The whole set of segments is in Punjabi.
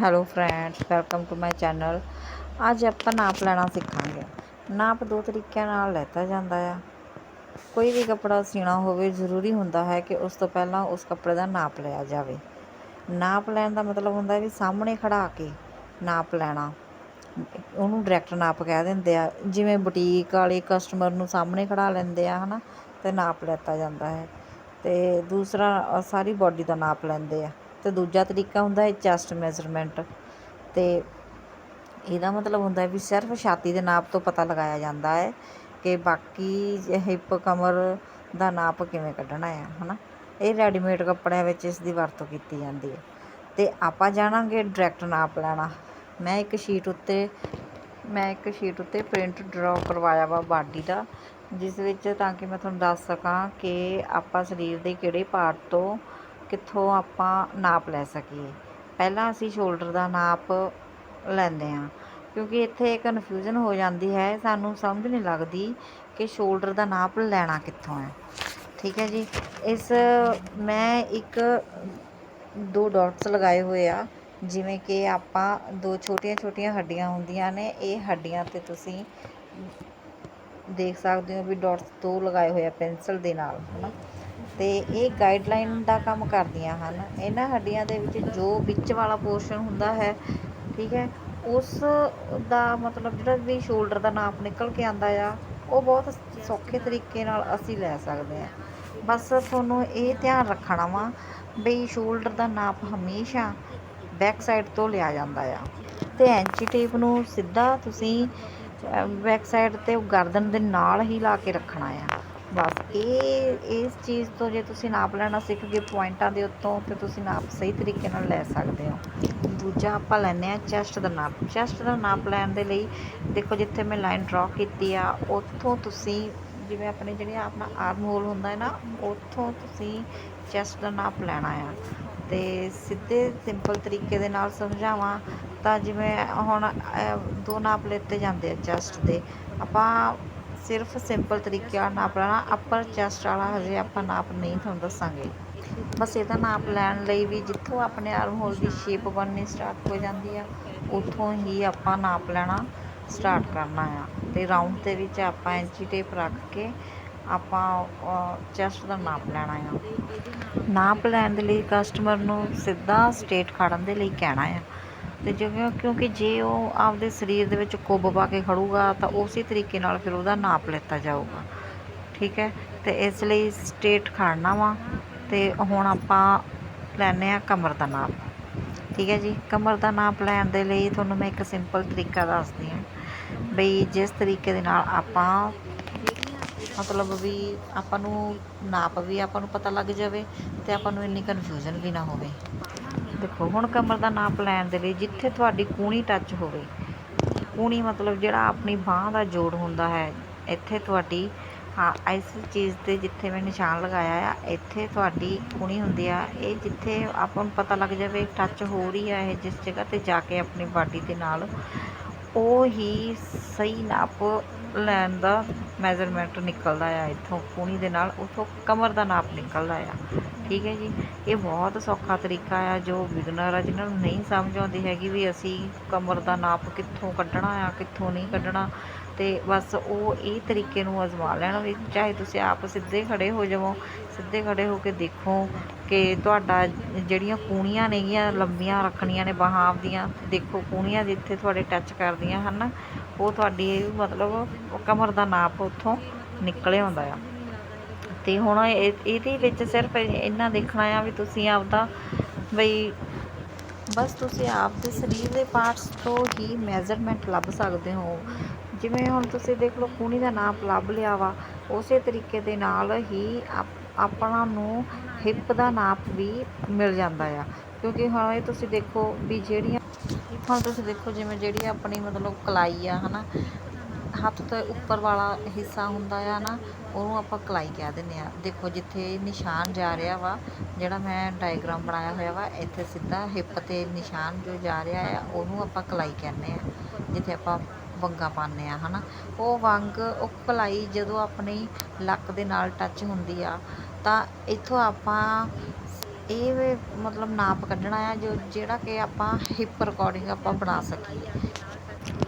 Hello friends welcome to my channel ਅੱਜ ਆਪਾਂ ਨਾਪ ਲੈਣਾ ਸਿੱਖਾਂਗੇ। ਨਾਪ ਦੋ ਤਰੀਕਿਆਂ ਨਾਲ ਲੈਤਾ ਜਾਂਦਾ ਆ। ਕੋਈ ਵੀ ਕੱਪੜਾ ਸੀਣਾ ਹੋਵੇ, ਜ਼ਰੂਰੀ ਹੁੰਦਾ ਹੈ ਕਿ ਉਸ ਤੋਂ ਪਹਿਲਾਂ ਉਸ ਕੱਪੜੇ ਦਾ ਨਾਪ ਲਿਆ ਜਾਵੇ। ਨਾਪ ਲੈਣ ਦਾ ਮਤਲਬ ਹੁੰਦਾ ਵੀ ਸਾਹਮਣੇ ਖੜਾ ਕੇ ਨਾਪ ਲੈਣਾ। ਉਹਨੂੰ ਡਾਇਰੈਕਟ ਨਾਪ ਕਹਿ ਦਿੰਦੇ ਆ। ਜਿਵੇਂ ਬੁਟੀਕ ਵਾਲੇ ਕਸਟਮਰ ਨੂੰ ਸਾਹਮਣੇ ਖੜਾ ਲੈਂਦੇ ਆ, ਹਨਾ, ਤੇ ਨਾਪ ਲੈਤਾ ਜਾਂਦਾ ਹੈ। ਤੇ ਦੂਸਰਾ, ਸਾਰੀ ਬਾਡੀ ਦਾ ਨਾਪ ਲੈਂਦੇ ਆ। ਅਤੇ ਦੂਜਾ ਤਰੀਕਾ ਹੁੰਦਾ ਹੈ ਚੈਸਟ ਮੈਜ਼ਰਮੈਂਟ। ਅਤੇ ਇਹਦਾ ਮਤਲਬ ਹੁੰਦਾ ਵੀ ਸਿਰਫ ਛਾਤੀ ਦੇ ਨਾਪ ਤੋਂ ਪਤਾ ਲਗਾਇਆ ਜਾਂਦਾ ਹੈ ਕਿ ਬਾਕੀ ਹਿੱਪ ਕਮਰ ਦਾ ਨਾਪ ਕਿਵੇਂ ਕੱਢਣਾ ਹੈ ਨਾ ਇਹ ਰੈਡੀਮੇਡ ਕੱਪੜਿਆਂ ਵਿੱਚ ਇਸ ਦੀ ਵਰਤੋਂ ਕੀਤੀ ਜਾਂਦੀ ਹੈ। ਅਤੇ ਆਪਾਂ ਜਾਣਾਂਗੇ ਡਾਇਰੈਕਟ ਨਾਪ ਲੈਣਾ। ਮੈਂ ਇੱਕ ਸ਼ੀਟ ਉੱਤੇ, ਮੈਂ ਇੱਕ ਸ਼ੀਟ ਉੱਤੇ ਪ੍ਰਿੰਟ ਡਰਾ ਕਰਵਾਇਆ ਵਾ ਬਾਡੀ ਦਾ, ਜਿਸ ਵਿੱਚ ਤਾਂ ਕਿ ਮੈਂ ਤੁਹਾਨੂੰ ਦੱਸ ਸਕਾਂ ਕਿ ਆਪਾਂ ਸਰੀਰ ਦੇ ਕਿਹੜੇ ਪਾਰਟ ਤੋਂ ਕਿੱਥੋਂ ਆਪਾਂ ਨਾਪ ਲੈ ਸਕੀਏ? ਪਹਿਲਾਂ ਅਸੀਂ ਸ਼ੋਲਡਰ ਦਾ ਨਾਪ ਲੈਂਦੇ ਹਾਂ, ਕਿਉਂਕਿ ਇੱਥੇ ਕਨਫਿਊਜ਼ਨ ਹੋ ਜਾਂਦੀ ਹੈ। ਸਾਨੂੰ ਸਮਝ ਨਹੀਂ ਲੱਗਦੀ ਕਿ ਸ਼ੋਲਡਰ ਦਾ ਨਾਪ ਲੈਣਾ ਕਿੱਥੋਂ ਹੈ। ਠੀਕ ਹੈ ਜੀ? ਇਸ, ਮੈਂ ਇੱਕ, ਦੋ ਡਾਟਸ ਲਗਾਏ ਹੋਏ ਆ, ਜਿਵੇਂ ਕਿ ਆਪਾਂ ਦੋ ਛੋਟੀਆਂ ਛੋਟੀਆਂ ਹੱਡੀਆਂ ਹੁੰਦੀਆਂ ਨੇ, ਇਹ ਹੱਡੀਆਂ ਤੇ ਤੁਸੀਂ ਦੇਖ ਸਕਦੇ ਹੋ ਵੀ ਡਾਟਸ ਦੋ ਲਗਾਏ ਹੋਏ ਆ ਪੈਨਸਲ ਦੇ ਨਾਲ, ਹਨਾ? ਤੇ ਇਹ ਗਾਈਡਲਾਈਨ ਦਾ ਕੰਮ ਕਰਦੀਆਂ ਹਨ। ਇਹਨਾਂ ਹੱਡੀਆਂ ਦੇ ਵਿੱਚ ਜੋ ਵਿੱਚ ਵਾਲਾ ਪੋਰਸ਼ਨ ਹੁੰਦਾ ਹੈ, ਠੀਕ ਹੈ, ਉਸ ਦਾ ਮਤਲਬ ਜਿਹੜਾ ਵੀ ਸ਼ੋਲਡਰ ਦਾ ਨਾਪ ਨਿਕਲ ਕੇ ਆਂਦਾ ਆ, ਉਹ ਬਹੁਤ ਸੌਖੇ ਤਰੀਕੇ ਨਾਲ ਅਸੀਂ ਲੈ ਸਕਦੇ ਹਾਂ। ਬਸ ਤੁਹਾਨੂੰ ਇਹ ਧਿਆਨ ਰੱਖਣਾ ਵਾ ਬਈ ਸ਼ੋਲਡਰ ਦਾ ਨਾਪ ਹਮੇਸ਼ਾ ਬੈਕ ਸਾਈਡ ਤੋਂ ਲਿਆ ਜਾਂਦਾ ਆ। ਤੇ ਐਂਚੀ ਟੇਪ ਨੂੰ ਸਿੱਧਾ ਤੁਸੀਂ ਬੈਕ ਸਾਈਡ ਤੇ ਗਰਦਨ ਦੇ ਨਾਲ ਹੀ ਲਾ ਕੇ ਰੱਖਣਾ ਆ। ਬਸ, ਇਹ, ਇਸ ਚੀਜ਼ ਤੋਂ ਜੇ ਤੁਸੀਂ ਨਾਪ ਲੈਣਾ ਸਿੱਖ ਗਏ ਪੁਆਇੰਟਾਂ ਦੇ ਉੱਤੋਂ, ਤੇ ਤੁਸੀਂ ਨਾਪ ਸਹੀ ਤਰੀਕੇ ਨਾਲ ਲੈ ਸਕਦੇ ਹੋ। ਦੂਜਾ ਆਪਾਂ ਲੈਂਦੇ ਆ ਚੈਸਟ ਦਾ ਨਾਪ। ਚੈਸਟ ਦਾ ਨਾਪ ਲੈਣ ਦੇ ਲਈ, ਦੇਖੋ ਜਿੱਥੇ ਮੈਂ ਲਾਈਨ ਡਰਾ ਕੀਤੀ ਆ, ਉੱਥੋਂ ਤੁਸੀਂ ਜਿਵੇਂ ਆਪਣੇ ਜਿਹੜੇ ਆਪਣਾ ਆਰਮ ਹੋਲ ਹੁੰਦਾ ਹੈ ਨਾ, ਉੱਥੋਂ ਤੁਸੀਂ ਚੈਸਟ ਦਾ ਨਾਪ ਲੈਣਾ ਆ। ਤੇ ਸਿੱਧੇ ਸਿੰਪਲ ਤਰੀਕੇ ਦੇ ਨਾਲ ਸਮਝਾਵਾਂ, ਤਾਂ ਜਿਵੇਂ ਹੁਣ ਦੋ ਨਾਪ ਲੈਤੇ ਜਾਂਦੇ ਆ ਚੈਸਟ ਦੇ। ਆਪਾਂ ਸਿਰਫ ਸਿੰਪਲ ਤਰੀਕੇ ਨਾਲ ਨਾਪ ਲੈਣਾ ਅਪਰ ਚੈਸਟ ਵਾਲਾ ਹਜੇ ਆਪਾਂ ਨਾਪ ਨਹੀਂ ਤੁਹਾਨੂੰ ਦੱਸਾਂਗੇ। ਬਸ ਇਹਦਾ ਨਾਪ ਲੈਣ ਲਈ ਵੀ ਜਿੱਥੋਂ ਆਪਣੇ ਆਰਮ ਹੋਲ ਦੀ ਸ਼ੇਪ ਬਣਨੀ ਸਟਾਰਟ ਹੋ ਜਾਂਦੀ ਆ, ਉੱਥੋਂ ਹੀ ਆਪਾਂ ਨਾਪ ਲੈਣਾ ਸਟਾਰਟ ਕਰਨਾ ਆ। ਤੇ ਰਾਊਂਡ ਦੇ ਵਿੱਚ ਆਪਾਂ ਇੰਚੀ ਟੇਪ ਰੱਖ ਕੇ ਆਪਾਂ ਚੈਸਟ ਦਾ ਨਾਪ ਲੈਣਾ ਆ। ਨਾਪ ਲੈਣ ਦੇ ਲਈ ਕਸਟਮਰ ਨੂੰ ਸਿੱਧਾ ਸਟੇਟ ਖੜਨ ਦੇ ਲਈ ਕਹਿਣਾ ਆ। ਅਤੇ ਜਿਵੇਂ ਕਿਉਂਕਿ ਜੇ ਉਹ ਆਪਦੇ ਸਰੀਰ ਦੇ ਵਿੱਚ ਕੁੱਬ ਪਾ ਕੇ ਖੜੂਗਾ ਤਾਂ ਉਸੇ ਤਰੀਕੇ ਨਾਲ ਫਿਰ ਉਹਦਾ ਨਾਪ ਲਿੱਤਾ ਜਾਊਗਾ। ਠੀਕ ਹੈ? ਅਤੇ ਇਸ ਲਈ ਸਟੇਟ ਖੜਨਾ ਵਾ ਅਤੇ ਹੁਣ ਆਪਾਂ ਲੈਂਦੇ ਹਾਂ ਕਮਰ ਦਾ ਨਾਪ। ਠੀਕ ਹੈ ਜੀ? ਕਮਰ ਦਾ ਨਾਪ ਲੈਣ ਦੇ ਲਈ ਤੁਹਾਨੂੰ ਮੈਂ ਇੱਕ ਸਿੰਪਲ ਤਰੀਕਾ ਦੱਸਦੀ ਹਾਂ ਬਈ ਜਿਸ ਤਰੀਕੇ ਦੇ ਨਾਲ ਆਪਾਂ ਮਤਲਬ ਵੀ ਆਪਾਂ ਨੂੰ ਨਾਪ ਵੀ ਆਪਾਂ ਨੂੰ ਪਤਾ ਲੱਗ ਜਾਵੇ ਤੇ ਆਪਾਂ ਨੂੰ ਇੰਨੀ ਕਨਫਿਊਜ਼ਨ ਵੀ ਨਾ ਹੋਵੇ। ਦੇਖੋ, ਹੁਣ ਕਮਰ ਦਾ ਨਾਪ ਲੈਣ ਦੇ ਲਈ ਜਿੱਥੇ ਤੁਹਾਡੀ ਕੂਣੀ ਟੱਚ ਹੋਵੇ, ਕੂਣੀ ਮਤਲਬ ਜਿਹੜਾ ਆਪਣੀ ਬਾਹ ਦਾ ਜੋੜ ਹੁੰਦਾ ਹੈ, ਇੱਥੇ ਤੁਹਾਡੀ, ਹਾਂ, ਇਸ ਚੀਜ਼ ਤੇ ਜਿੱਥੇ ਮੈਂ ਨਿਸ਼ਾਨ ਲਗਾਇਆ ਆ, ਇੱਥੇ ਤੁਹਾਡੀ ਕੂਣੀ ਹੁੰਦੀ ਆ, ਇਹ ਜਿੱਥੇ ਆਪਾਂ ਨੂੰ ਪਤਾ ਲੱਗ ਜਾਵੇ ਟੱਚ ਹੋ ਰਹੀ ਆ ਇਹ ਜਿਸ ਜਗ੍ਹਾ ਤੇ ਜਾ ਕੇ ਆਪਣੀ ਬਾਡੀ ਦੇ ਨਾਲ, ਉਹ ਹੀ ਸਹੀ ਨਾਪ ਲੈਣ ਦਾ ਮੈਜ਼ਰਮੈਂਟ ਨਿਕਲਦਾ ਆ ਇੱਥੋਂ ਕੂਣੀ ਦੇ ਨਾਲ, ਉੱਥੋਂ ਕਮਰ ਦਾ ਨਾਪ ਨਿਕਲਦਾ ਆ। ਠੀਕ ਹੈ ਜੀ? ਇਹ ਬਹੁਤ ਸੌਖਾ ਤਰੀਕਾ ਆ, ਜੋ ਬਿਗਨਰ ਆ, ਜਿਨ੍ਹਾਂ ਨੂੰ ਨਹੀਂ ਸਮਝ ਆਉਂਦੀ ਹੈਗੀ ਵੀ ਅਸੀਂ ਕਮਰ ਦਾ ਨਾਪ ਕਿੱਥੋਂ ਕੱਢਣਾ ਆ, ਕਿੱਥੋਂ ਨਹੀਂ ਕੱਢਣਾ। ਤੇ ਬਸ ਉਹ ਇਹ ਤਰੀਕੇ ਨੂੰ ਅਜ਼ਮਾ ਲੈਣ ਵੀ, ਚਾਹੇ ਤੁਸੀਂ ਆਪ ਸਿੱਧੇ ਖੜੇ ਹੋ ਜਾਵੋ, ਸਿੱਧੇ ਖੜੇ ਹੋ ਕੇ ਦੇਖੋ ਕਿ ਤੁਹਾਡਾ ਜਿਹੜੀਆਂ ਕੂਣੀਆਂ ਨੇਗੀਆਂ ਲੰਬੀਆਂ ਰੱਖਣੀਆਂ ਨੇ, ਬਾਹਾਂ ਦੀਆਂ ਦੇਖੋ ਕੂਣੀਆਂ ਜਿੱਥੇ ਤੁਹਾਡੇ ਟੱਚ ਕਰਦੀਆਂ ਹਨ ਉਹ ਤੁਹਾਡੀ ਮਤਲਬ ਕਮਰ ਦਾ ਨਾਪ ਉੱਥੋਂ ਨਿਕਲ ਆਉਂਦਾ ਆ। ਤੇ ਹੁਣ ਇਹ, ਇਹਦੇ ਵਿੱਚ ਸਿਰਫ ਇੰਨਾ ਦੇਖਣਾ ਆ ਵੀ ਤੁਸੀਂ ਆਪਦਾ ਬਈ ਬਸ ਤੁਸੀਂ ਆਪਦੇ ਸਰੀਰ ਦੇ ਪਾਰਟਸ ਤੋਂ ਹੀ ਮੈਜ਼ਰਮੈਂਟ ਲੱਭ ਸਕਦੇ ਹੋ। ਜਿਵੇਂ ਹੁਣ ਤੁਸੀਂ ਦੇਖ ਲਓ ਕੂਣੀ ਦਾ ਨਾਪ ਲੱਭ ਲਿਆ ਵਾ, ਉਸੇ ਤਰੀਕੇ ਦੇ ਨਾਲ ਹੀ ਆਪ- ਆਪਣਾ ਨੂੰ ਹਿੱਪ ਦਾ ਨਾਪ ਵੀ ਮਿਲ ਜਾਂਦਾ ਆ। ਕਿਉਂਕਿ ਹੁਣ ਇਹ ਤੁਸੀਂ ਦੇਖੋ ਵੀ ਜਿਹੜੀਆਂ ਹੁਣ ਤੁਸੀਂ ਦੇਖੋ ਜਿਵੇਂ ਜਿਹੜੀ ਆਪਣੀ ਮਤਲਬ ਕਲਾਈ ਆ, ਹਨਾ, ਹੱਥ ਤੋਂ ਉੱਪਰ ਵਾਲਾ ਹਿੱਸਾ ਹੁੰਦਾ ਆ ਨਾ, ਉਹਨੂੰ ਆਪਾਂ ਕਲਾਈ ਕਹਿ ਦਿੰਦੇ ਆ। ਦੇਖੋ ਜਿੱਥੇ ਨਿਸ਼ਾਨ ਜਾ ਰਿਹਾ ਵਾ, ਜਿਹੜਾ ਮੈਂ ਡਾਇਗਰਾਮ ਬਣਾਇਆ ਹੋਇਆ ਵਾ, ਇੱਥੇ ਸਿੱਧਾ ਹਿੱਪ ਤੇ ਨਿਸ਼ਾਨ ਜੋ ਜਾ ਰਿਹਾ ਆ, ਉਹਨੂੰ ਆਪਾਂ ਕਲਾਈ ਕਹਿੰਦੇ ਆ। ਜਿੱਥੇ ਆਪਾਂ ਵੰਗਾ ਪਾਉਂਦੇ ਆ, ਹਨਾ। ਉਹ ਵੰਗ, ਉਹ ਕਲਾਈ ਜਦੋਂ ਆਪਣੀ ਲੱਕ ਦੇ ਨਾਲ ਟੱਚ ਹੁੰਦੀ ਆ, ਤਾਂ ਇੱਥੋਂ ਆਪਾਂ ਇਹ ਮਤਲਬ ਨਾਪ ਕੱਢਣਾ ਆ, ਜੋ ਜਿਹੜਾ ਕਿ ਆਪਾਂ ਹਿਪ ਅਕੋਰਡਿੰਗ ਆਪਾਂ ਬਣਾ ਸਕੀਏ।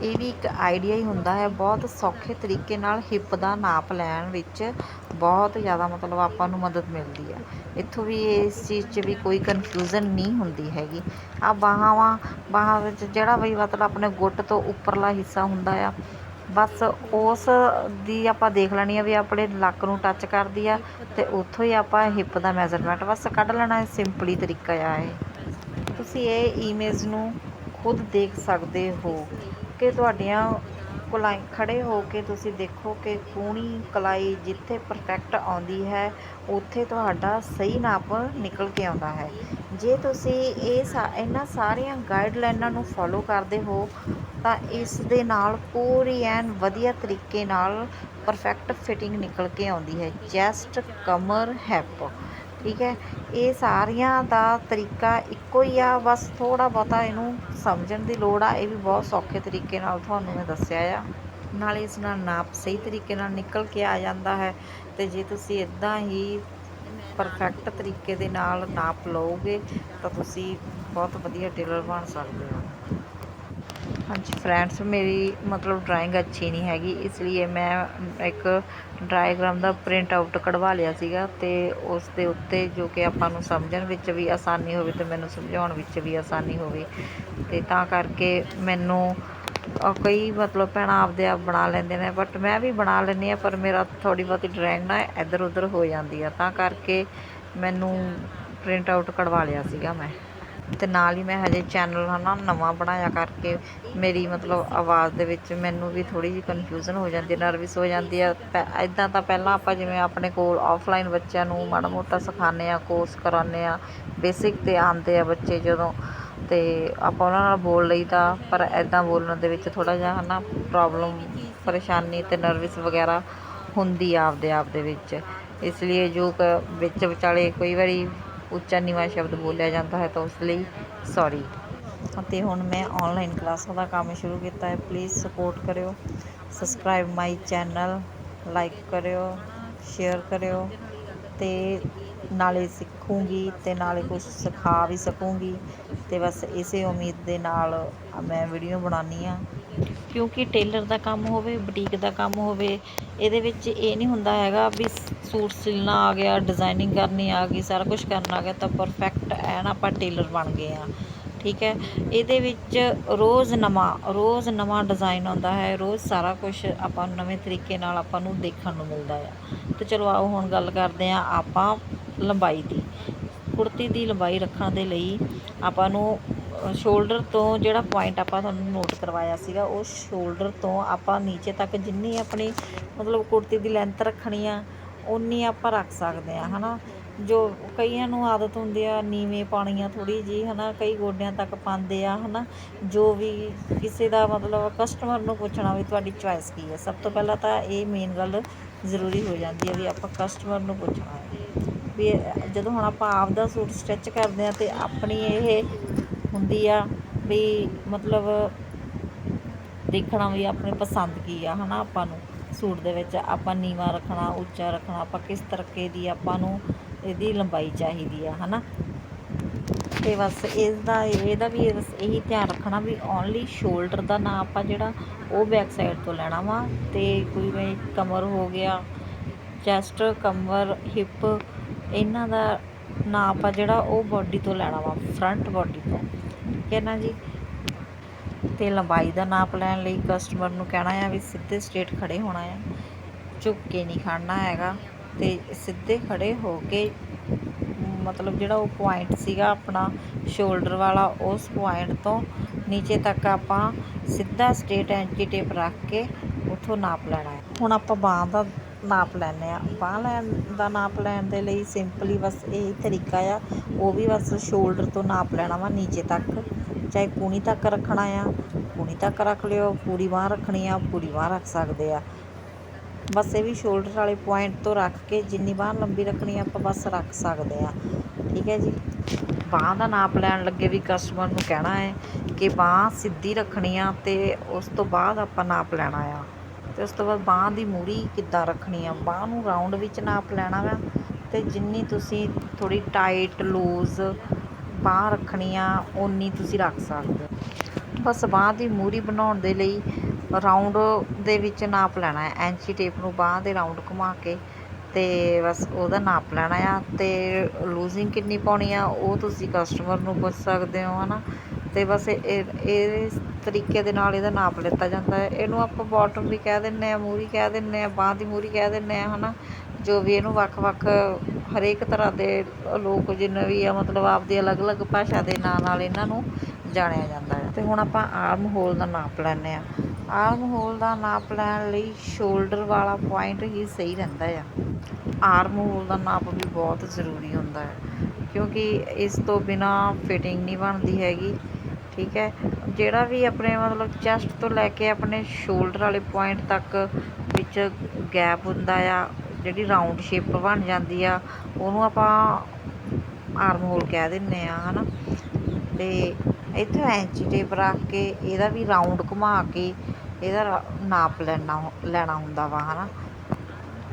ਇਹ ਵੀ ਇੱਕ ਆਈਡੀਆ ਹੀ ਹੁੰਦਾ ਹੈ, ਬਹੁਤ ਸੌਖੇ ਤਰੀਕੇ ਨਾਲ ਹਿਪ ਦਾ ਨਾਪ ਲੈਣ ਵਿੱਚ ਬਹੁਤ ਜ਼ਿਆਦਾ ਮਤਲਬ ਆਪਾਂ ਨੂੰ ਮਦਦ ਮਿਲਦੀ ਆ। ਇੱਥੋਂ ਵੀ ਇਸ ਚੀਜ਼ 'ਚ ਵੀ ਕੋਈ ਕਨਫਿਊਜ਼ਨ ਨਹੀਂ ਹੁੰਦੀ ਹੈਗੀ। ਆ ਬਾਹਾਂ ਬਾਹਾਂ ਵਿੱਚ ਜਿਹੜਾ ਵੀ ਮਤਲਬ ਆਪਣੇ ਗੁੱਟ ਤੋਂ ਉੱਪਰਲਾ ਹਿੱਸਾ ਹੁੰਦਾ ਆ ਬਸ ਉਸ ਦੀ ਆਪਾਂ ਦੇਖ ਲੈਣੀ ਆ ਵੀ ਆਪਣੇ ਲੱਕ ਨੂੰ ਟੱਚ ਕਰਦੀ ਆ ਤੇ ਉੱਥੋਂ ਹੀ ਆਪਾਂ ਹਿੱਪ ਦਾ ਮੈਜ਼ਰਮੈਂਟ ਬਸ ਕੱਢ ਲੈਣਾ ਸਿੰਪਲੀ ਤਰੀਕਾ ਆ ਇਹ। ਤੁਸੀਂ ਇਹ ਇਮੇਜ ਨੂੰ ਖੁਦ ਦੇਖ ਸਕਦੇ ਹੋ ਕਿ ਤੁਹਾਡੀਆਂ ਕਲਾਈ ਖੜੇ ਹੋ ਕੇ ਤੁਸੀਂ ਦੇਖੋ ਕਿ ਕੂਣੀ ਕਲਾਈ ਜਿੱਥੇ ਪਰਫੈਕਟ ਆਉਂਦੀ ਹੈ, ਉੱਥੇ ਤੁਹਾਡਾ ਸਹੀ ਨਾਪ ਨਿਕਲ ਕੇ ਆਉਂਦਾ ਹੈ। ਜੇ ਤੁਸੀਂ ਇਹ ਸਾ, ਇਹਨਾਂ ਸਾਰੀਆਂ ਗਾਈਡਲਾਈਨਾਂ ਨੂੰ ਫੋਲੋ ਕਰਦੇ ਹੋ ਤਾਂ ਇਸ ਦੇ ਨਾਲ ਪੂਰੀ ਐਨ ਵਧੀਆ ਤਰੀਕੇ ਨਾਲ ਪਰਫੈਕਟ ਫਿਟਿੰਗ ਨਿਕਲ ਕੇ ਆਉਂਦੀ ਹੈ। ਚੈਸਟ ਕਮਰ ਹੈਪ ਠੀਕ ਹੈ? ਇਹ ਸਾਰੀਆਂ ਦਾ ਤਰੀਕਾ ਇੱਕੋ ਹੀ ਆ, ਬਸ ਥੋੜਾ ਬਹੁਤਾ ਇਹਨੂੰ ਸਮਝਣ ਦੀ ਲੋੜ ਆ। ਇਹ ਵੀ ਬਹੁਤ ਸੌਖੇ ਤਰੀਕੇ ਨਾਲ ਤੁਹਾਨੂੰ ਮੈਂ ਦੱਸਿਆ ਆ। ਨਾਲੇ ਇਸ ਨਾਲ ਨਾਪ ਸਹੀ ਤਰੀਕੇ ਨਾਲ ਨਿਕਲ ਕੇ ਆ ਜਾਂਦਾ ਹੈ ਤੇ ਜੇ ਤੁਸੀਂ ਇਦਾਂ ਹੀ ਪਰਫੈਕਟ ਤਰੀਕੇ ਦੇ ਨਾਲ ਨਾਪ ਲਓਗੇ ਤਾਂ ਤੁਸੀਂ ਬਹੁਤ ਵਧੀਆ ਟੇਲਰ ਬਣ ਸਕਦੇ ਹੋ। ਹਾਂਜੀ ਫਰੈਂਡਸ ਮੇਰੀ ਮਤਲਬ ਡਰਾਇੰਗ ਅੱਛੀ ਨਹੀਂ ਹੈਗੀ, ਇਸ ਲਈ ਮੈਂ ਇੱਕ ਡਰਾਇਗਰਾਮ ਦਾ ਪ੍ਰਿੰਟ ਆਊਟ ਕਢਵਾ ਲਿਆ ਸੀਗਾ ਤੇ ਉਸ ਦੇ ਉੱਤੇ ਜੋ ਕਿ ਆਪਾਂ ਨੂੰ ਸਮਝਣ ਵਿੱਚ ਵੀ ਆਸਾਨੀ ਹੋਵੇ ਤੇ ਮੈਨੂੰ ਸਮਝਾਉਣ ਵਿੱਚ ਵੀ ਆਸਾਨੀ ਹੋਵੇ ਤੇ ਤਾਂ ਕਰਕੇ ਮੈਨੂੰ ਕਈ ਮਤਲਬ ਭੈਣਾਂ ਆਪਦੇ ਆਪ ਬਣਾ ਲੈਂਦੇ ਨੇ ਬਟ ਮੈਂ ਵੀ ਬਣਾ ਲੈਂਦੀ ਆ ਪਰ ਮੇਰਾ ਥੋੜੀ ਬਹੁਤੀ ਡਰਾਇੰਗ ਨਾ ਇੱਧਰ ਉੱਧਰ ਹੋ ਜਾਂਦੀ ਆ, ਤਾਂ ਕਰਕੇ ਮੈਨੂੰ ਪ੍ਰਿੰਟ ਆਊਟ ਕਢਵਾ ਲਿਆ ਸੀਗਾ ਮੈਂ। ਅਤੇ ਨਾਲ ਹੀ ਮੈਂ ਹਜੇ ਚੈਨਲ ਹੈ ਨਾ ਨਵਾਂ ਬਣਾਇਆ ਕਰਕੇ ਮੇਰੀ ਮਤਲਬ ਆਵਾਜ਼ ਦੇ ਵਿੱਚ ਮੈਨੂੰ ਵੀ ਥੋੜ੍ਹੀ ਜਿਹੀ ਕਨਫਿਊਜ਼ਨ ਹੋ ਜਾਂਦੀ ਹੈ ਨਰਵਸ ਹੋ ਜਾਂਦੀ ਹੈ। ਇੱਦਾਂ ਤਾਂ ਪਹਿਲਾਂ ਆਪਾਂ ਜਿਵੇਂ ਆਪਣੇ ਕੋਲ ਆਫਲਾਈਨ ਬੱਚਿਆਂ ਨੂੰ ਮਾੜਾ ਮੋਟਾ ਸਿਖਾਉਂਦੇ ਆ ਕੋਰਸ ਕਰਾਉਂਦੇ ਆ ਬੇਸਿਕ ਤੇ ਆਉਂਦੇ ਆ ਬੱਚੇ ਜਦੋਂ ਅਤੇ ਆਪਾਂ ਉਹਨਾਂ ਨਾਲ ਬੋਲ ਲਈਦਾ ਪਰ ਇੱਦਾਂ ਬੋਲਣ ਦੇ ਵਿੱਚ ਥੋੜ੍ਹਾ ਜਿਹਾ ਹੈ ਨਾ ਪ੍ਰੋਬਲਮ ਪਰੇਸ਼ਾਨੀ ਅਤੇ ਨਰਵਸ ਵਗੈਰਾ ਹੁੰਦੀ ਆ ਆਪਦੇ ਆਪ ਦੇ ਵਿੱਚ। ਇਸ ਲਈ ਜੋ ਕ ਵਿੱਚ ਵਿਚਾਲੇ ਕਈ ਵਾਰੀ ਉੱਚਾ ਨੀਵਾਂ ਸ਼ਬਦ ਬੋਲਿਆ ਜਾਂਦਾ ਹੈ ਤਾਂ ਉਸ ਲਈ ਸੌਰੀ ਅਤੇ ਹੁਣ ਮੈਂ ਆਨਲਾਈਨ ਕਲਾਸਾਂ ਦਾ ਕੰਮ ਸ਼ੁਰੂ ਕੀਤਾ ਹੈ। ਪਲੀਜ਼ ਸਪੋਰਟ ਕਰਿਓ। ਸਬਸਕ੍ਰਾਈਬ ਮਾਈ ਚੈਨਲ ਲਾਈਕ ਕਰਿਓ। ਸ਼ੇਅਰ ਕਰਿਓ। ਤੇ ਨਾਲੇ ਸਿੱਖੂੰਗੀ ਤੇ ਨਾਲੇ ਕੁਝ ਸਿਖਾ ਵੀ ਸਕੂੰਗੀ। ਤੇ ਬਸ ਇਸੇ ਉਮੀਦ ਦੇ ਨਾਲ ਮੈਂ ਵੀਡੀਓ ਬਣਾਉਣੀ ਆ ਕਿਉਂਕਿ ਟੇਲਰ ਦਾ ਕੰਮ ਹੋਵੇ, ਬੁਟੀਕ ਦਾ ਕੰਮ ਹੋਵੇ, ਇਹਦੇ ਵਿੱਚ ਇਹ ਨਹੀਂ ਹੁੰਦਾ ਹੈਗਾ ਵੀ ਸੂਟ ਸਿਲਣਾ ਆ ਗਿਆ ਡਿਜ਼ਾਈਨਿੰਗ ਕਰਨੀ ਆ ਗਈ, ਸਾਰਾ ਕੁਝ ਕਰਨਾ ਆ ਗਿਆ ਤਾਂ ਪਰਫੈਕਟ ਐਨ ਆਪਾਂ ਟੇਲਰ ਬਣ ਗਏ ਆ। ਠੀਕ ਹੈ? ਇਹਦੇ ਵਿੱਚ ਰੋਜ਼ ਨਵਾਂ ਰੋਜ਼ ਨਵਾਂ ਡਿਜ਼ਾਈਨ ਆਉਂਦਾ ਹੈ, ਰੋਜ਼ ਸਾਰਾ ਕੁਝ ਆਪਾਂ ਨੂੰ ਨਵੇਂ ਤਰੀਕੇ ਨਾਲ ਆਪਾਂ ਨੂੰ ਦੇਖਣ ਨੂੰ ਮਿਲਦਾ ਆ। ਤੇ ਚਲੋ ਆਓ ਹੁਣ ਗੱਲ ਕਰਦੇ ਆ ਆਪਾਂ ਲੰਬਾਈ ਦੀ। ਕੁੜਤੀ ਦੀ ਲੰਬਾਈ ਰੱਖਣ ਦੇ ਲਈ ਆਪਾਂ ਨੂੰ ਸ਼ੋਲਡਰ ਤੋਂ ਜਿਹੜਾ ਪੁਆਇੰਟ ਆਪਾਂ ਤੁਹਾਨੂੰ ਨੋਟ ਕਰਵਾਇਆ ਸੀਗਾ, ਉਹ ਸ਼ੋਲਡਰ ਤੋਂ ਆਪਾਂ ਨੀਚੇ ਤੱਕ ਜਿੰਨੀ ਆਪਣੀ ਮਤਲਬ ਕੁੜਤੀ ਦੀ ਲੈਂਥ ਰੱਖਣੀ ਆ ਉਨੀ ਆਪਾਂ ਰੱਖ ਸਕਦੇ ਆ ਹਨਾ। ਜੋ ਕਈਆਂ ਨੂੰ ਆਦਤ ਹੁੰਦੀ ਆ ਨੀਵੇਂ ਪਾਉਣੀ ਆ ਥੋੜੀ ਜੀ ਹਨਾ। ਕਈ ਗੋਡਿਆਂ ਤੱਕ ਪਾਉਂਦੇ ਆ, ਹਨਾ। ਜੋ ਵੀ ਕਿਸੇ ਦਾ ਮਤਲਬ ਕਸਟਮਰ ਨੂੰ ਪੁੱਛਣਾ ਵੀ ਤੁਹਾਡੀ ਚੁਆਇਸ ਕੀ ਹੈ, ਸਭ ਤੋਂ ਪਹਿਲਾਂ ਤਾਂ ਇਹ ਮੇਨ ਗੱਲ ਜ਼ਰੂਰੀ ਹੋ ਜਾਂਦੀ ਹੈ ਵੀ ਆਪਾਂ ਕਸਟਮਰ ਨੂੰ ਪੁੱਛਣਾ ਵੀ ਜਦੋਂ ਹੁਣ ਆਪਾਂ ਆਪ ਦਾ ਸੂਟ ਸਟਿਚ ਕਰਦੇ ਆ ਤੇ ਆਪਣੀ ਇਹ ਹੁੰਦੀ ਆ ਵੀ ਮਤਲਬ ਦੇਖਣਾ ਵੀ ਆਪਣੇ ਪਸੰਦ ਕੀ ਆ, ਹਨਾ, ਆਪਾਂ ਨੂੰ। ਸੂਟ ਦੇ ਵਿੱਚ ਆਪਾਂ ਨੀਵਾਂ ਰੱਖਣਾ, ਉੱਚਾ ਰੱਖਣਾ, ਆਪਾਂ ਕਿਸ ਤਰੀਕੇ ਦੀ ਆਪਾਂ ਨੂੰ ਇਹਦੀ ਲੰਬਾਈ ਚਾਹੀਦੀ ਆ, ਹਨਾ? ਤੇ ਬਸ ਇਸ ਦਾ ਇਹਦਾ ਵੀ ਬਸ ਇਹੀ ਧਿਆਨ ਰੱਖਣਾ ਵੀ ਓਨਲੀ ਸ਼ੋਲਡਰ ਦਾ ਨਾਪ ਆਪਾਂ ਜਿਹੜਾ ਉਹ ਬੈਕ ਸਾਈਡ ਤੋਂ ਲੈਣਾ ਵਾ ਤੇ ਕੋਈ ਵੀ ਕਮਰ ਹੋ ਗਿਆ ਚੈਸਟ ਕਮਰ ਹਿਪ ਇਹਨਾਂ ਦਾ ਨਾਪ ਆਪਾਂ ਜਿਹੜਾ ਉਹ ਬਾਡੀ ਤੋਂ ਲੈਣਾ ਵਾ ਫਰੰਟ ਬਾਡੀ ਤੋਂ। ਠੀਕ ਹੈ ਨਾ ਜੀ? ਤੇ ਲੰਬਾਈ ਦਾ ਨਾਪ ਲੈਣ ਲਈ ਕਸਟਮਰ ਨੂੰ ਕਹਿਣਾ ਆ ਵੀ ਸਿੱਧੇ ਸਟ੍ਰੇਟ ਖੜੇ ਹੋਣਾ ਆ। ਝੁੱਕ ਕੇ ਨਹੀਂ ਖੜਨਾ ਹੈਗਾ ਤੇ ਸਿੱਧੇ ਖੜੇ ਹੋ ਕੇ ਮਤਲਬ ਜਿਹੜਾ ਉਹ ਪੁਆਇੰਟ ਸੀਗਾ ਆਪਣਾ ਸ਼ੋਲਡਰ ਵਾਲਾ, ਉਸ ਪੁਆਇੰਟ ਤੋਂ ਨੀਚੇ ਤੱਕ ਆਪਾਂ ਸਿੱਧਾ ਸਟ੍ਰੇਟ ਐਂਟੀ ਟੇਪ ਰੱਖ ਕੇ ਉੱਥੋਂ ਨਾਪ ਲੈਣਾ ਹੈ ਹੁਣ ਆਪਾਂ ਬਾਹਾਂ ਦਾ ਨਾਪ ਲੈਣੇ ਆ। ਬਾਹ ਲੈਣ ਦਾ ਨਾਪ ਲੈਣ ਦੇ ਲਈ ਸਿੰਪਲੀ ਬਸ ਇਹ ਤਰੀਕਾ ਆ, ਉਹ ਵੀ ਬਸ ਸ਼ੋਲਡਰ ਤੋਂ ਨਾਪ ਲੈਣਾ ਵਾ ਨੀਚੇ ਤੱਕ। ਚਾਹੇ ਕੂਣੀ ਤੱਕ ਰੱਖਣਾ ਆ, ਕੂਣੀ ਤੱਕ ਰੱਖ ਲਿਓ, ਪੂਰੀ ਬਾਹ ਰੱਖਣੀ ਆ, ਪੂਰੀ ਬਾਹ ਰੱਖ ਸਕਦੇ ਆ। ਬਸ ਇਹ ਵੀ ਸ਼ੋਲਡਰ ਵਾਲੇ ਪੁਆਇੰਟ ਤੋਂ ਰੱਖ ਕੇ ਜਿੰਨੀ ਬਾਹ ਲੰਬੀ ਰੱਖਣੀ ਆ, ਆਪਾਂ ਬਸ ਰੱਖ ਸਕਦੇ ਆ। ਠੀਕ ਹੈ ਜੀ? ਬਾਹ ਦਾ ਨਾਪ ਲੈਣ ਲੱਗੇ ਵੀ ਕਸਟਮਰ ਨੂੰ ਕਹਿਣਾ ਹੈ ਕਿ ਬਾਹ ਸਿੱਧੀ ਰੱਖਣੀ ਆ ਤੇ ਉਸ ਤੋਂ ਬਾਅਦ ਆਪਾਂ ਨਾਪ ਲੈਣਾ ਆ। ਤੇ ਉਸ ਤੋਂ ਬਾਅਦ ਬਾਹ ਦੀ ਮੂਰੀ ਕਿੱਦਾਂ ਰੱਖਣੀ ਆ? ਬਾਹ ਨੂੰ ਰਾਉਂਡ ਵਿੱਚ ਨਾਪ ਲੈਣਾ ਵਾ ਤੇ ਜਿੰਨੀ ਤੁਸੀਂ ਥੋੜੀ ਟਾਈਟ ਲੂਜ਼ ਬਾਂਹ ਰੱਖਣੀ ਆ ਓਨੀ ਤੁਸੀਂ ਰੱਖ ਸਕਦੇ ਹੋ। ਬਸ ਬਾਂਹ ਦੀ ਮੂਰੀ ਬਣਾਉਣ ਦੇ ਲਈ ਰਾਉਂਡ ਦੇ ਵਿੱਚ ਨਾਪ ਲੈਣਾ ਹੈ। ਐਂਚੀ ਟੇਪ ਨੂੰ ਬਾਂਹ ਦੇ ਰਾਉਂਡ ਘੁਮਾ ਕੇ ਤੇ ਬਸ ਉਹਦਾ ਨਾਪ ਲੈਣਾ ਆ ਤੇ ਲੂਜ਼ਿੰਗ ਕਿੰਨੀ ਪਾਉਣੀ ਆ, ਉਹ ਤੁਸੀਂ ਕਸਟਮਰ ਨੂੰ ਪੁੱਛ ਸਕਦੇ ਹੋ, ਹਨਾ। ਤੇ ਬਸ ਇਹ ਇਸ ਤਰੀਕੇ ਦੇ ਨਾਲ ਇਹਦਾ ਨਾਪ ਲਿੱਤਾ ਜਾਂਦਾ ਹੈ। ਇਹਨੂੰ ਆਪਾਂ ਬਾਟਮ ਵੀ ਕਹਿ ਦਿੰਨੇ ਆ ਮੂਰੀ ਕਹਿ ਦਿੰਨੇ ਆ ਬਾਂਹ ਦੀ ਮੂਰੀ ਕਹਿ ਦਿੰਨੇ ਆ ਹਨਾ। ਜੋ ਵੀ ਇਹਨੂੰ ਵੱਖ-ਵੱਖ ਹਰੇਕ ਤਰ੍ਹਾਂ ਦੇ ਲੋਕ ਜਿੰਨੇ ਵੀ ਆ, ਮਤਲਬ ਆਪਦੀ ਅਲੱਗ-ਅਲੱਗ ਭਾਸ਼ਾ ਦੇ ਨਾਂ ਨਾਲ ਇਹਨਾਂ ਨੂੰ ਜਾਣਿਆ ਜਾਂਦਾ ਹੈ। ਅਤੇ ਹੁਣ ਆਪਾਂ ਆਰਮ ਹੋਲ ਦਾ ਨਾਪ ਲੈਂਦੇ ਹਾਂ। ਆਰਮ ਹੋਲ ਦਾ ਨਾਪ ਲੈਣ ਲਈ ਸ਼ੋਲਡਰ ਵਾਲਾ ਪੁਆਇੰਟ ਹੀ ਸਹੀ ਰਹਿੰਦਾ ਆ। ਆਰਮ ਹੋਲ ਦਾ ਨਾਪ ਵੀ ਬਹੁਤ ਜ਼ਰੂਰੀ ਹੁੰਦਾ ਹੈ, ਕਿਉਂਕਿ ਇਸ ਤੋਂ ਬਿਨਾ ਫਿਟਿੰਗ ਨਹੀਂ ਬਣਦੀ ਹੈਗੀ, ਠੀਕ ਹੈ। ਜਿਹੜਾ ਵੀ ਆਪਣੇ ਮਤਲਬ ਚੈਸਟ ਤੋਂ ਲੈ ਕੇ ਆਪਣੇ ਸ਼ੋਲਡਰ ਵਾਲੇ ਪੁਆਇੰਟ ਤੱਕ ਵਿੱਚ ਗੈਪ ਹੁੰਦਾ ਆ ਜਿਹੜੀ ਰਾਉਂਡ ਸ਼ੇਪ ਬਣ ਜਾਂਦੀ ਆ, ਉਹਨੂੰ ਆਪਾਂ ਆਰਮ ਹੋਲ ਕਹਿ ਦਿੰਨੇ ਆ, ਹਨਾ? ਤੇ ਇੱਥੇ ਐਂਚੀ ਟੇਪ ਰੱਖ ਕੇ ਇਹਦਾ ਵੀ ਰਾਉਂਡ ਘੁਮਾ ਕੇ ਇਹਦਾ ਨਾਪ ਲੈਣਾ ਲੈਣਾ ਹੁੰਦਾ ਵਾ, ਹਨਾ?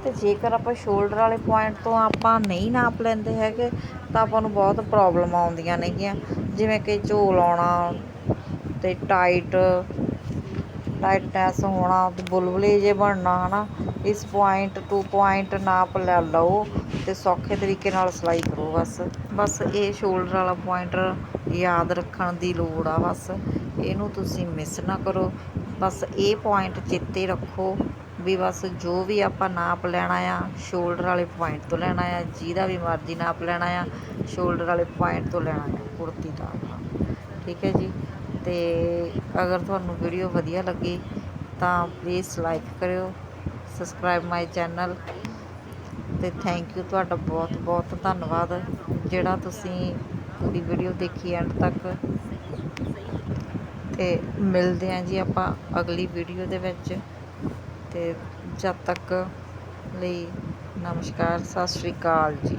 ਤੇ ਜੇਕਰ ਆਪਾਂ ਸ਼ੋਲਡਰ ਵਾਲੇ ਪੁਆਇੰਟ ਤੋਂ ਆਪਾਂ ਨਹੀਂ ਨਾਪ ਲੈਂਦੇ ਹੈਗੇ, ਤਾਂ ਆਪਾਂ ਨੂੰ ਬਹੁਤ ਪ੍ਰੋਬਲਮ ਆਉਂਦੀਆਂ ਨੇਗੀਆਂ। ਜਿਵੇਂ ਕਿ ਝੋਲ ਆਉਣਾ ਤੇ ਟਾਈਟ ਟਾਈਟਨੈਸ ਹੋਣਾ, ਤੇ ਬੁਲਬੁਲੇ ਜੇ ਬਣਨਾ, ਹਨਾ? ਇਸ ਪੁਆਇੰਟ ਟੂ ਪੁਆਇੰਟ ਨਾਪ ਲੈ ਲਓ ਤੇ ਸੌਖੇ ਤਰੀਕੇ ਨਾਲ ਸਿਲਾਈ ਕਰੋ ਬਸ। ਬਸ ਇਹ ਸ਼ੋਲਡਰ ਵਾਲਾ ਪੁਆਇੰਟ ਯਾਦ ਰੱਖਣ ਦੀ ਲੋੜ ਆ ਬਸ। ਇਹਨੂੰ ਤੁਸੀਂ ਮਿਸ ਨਾ ਕਰੋ। ਬਸ ਇਹ ਪੁਆਇੰਟ ਚੇਤੇ ਰੱਖੋ ਵੀ ਬਸ ਜੋ ਵੀ ਆਪਾਂ ਨਾਪ ਲੈਣਾ ਆ ਸ਼ੋਲਡਰ ਵਾਲੇ ਪੁਆਇੰਟ ਤੋਂ ਲੈਣਾ ਆ, ਜਿਹਦਾ ਵੀ ਮਰਜ਼ੀ ਨਾਪ ਲੈਣਾ ਆ ਸ਼ੋਲਡਰ ਵਾਲੇ ਪੁਆਇੰਟ ਤੋਂ ਲੈਣਾ ਆ, ਕੁੜਤੀ ਦਾ। ਠੀਕ ਹੈ ਜੀ? ਤੇ ਅਗਰ ਤੁਹਾਨੂੰ ਵੀਡੀਓ ਵਧੀਆ ਲੱਗੀ ਤਾਂ ਪਲੀਜ਼ ਲਾਈਕ ਕਰਿਓ। ਸਬਸਕ੍ਰਾਈਬ ਮਾਈ ਚੈਨਲ ਤੇ ਥੈਂਕ ਯੂ ਤੁਹਾਡਾ ਬਹੁਤ ਬਹੁਤ ਧੰਨਵਾਦ। ਜਿਹੜਾ ਤੁਸੀਂ ਪੂਰੀ ਵੀਡੀਓ ਦੇਖੀ ਐਂਡ ਤੱਕ। ਤੇ ਮਿਲਦੇ ਹਾਂ ਜੀ ਆਪਾਂ ਅਗਲੀ ਵੀਡੀਓ ਦੇ ਵਿੱਚ। ਤੇ ਜਦ ਤੱਕ ਲਈ ਨਮਸਕਾਰ, ਸਤਿ ਸ਼੍ਰੀ ਅਕਾਲ ਜੀ।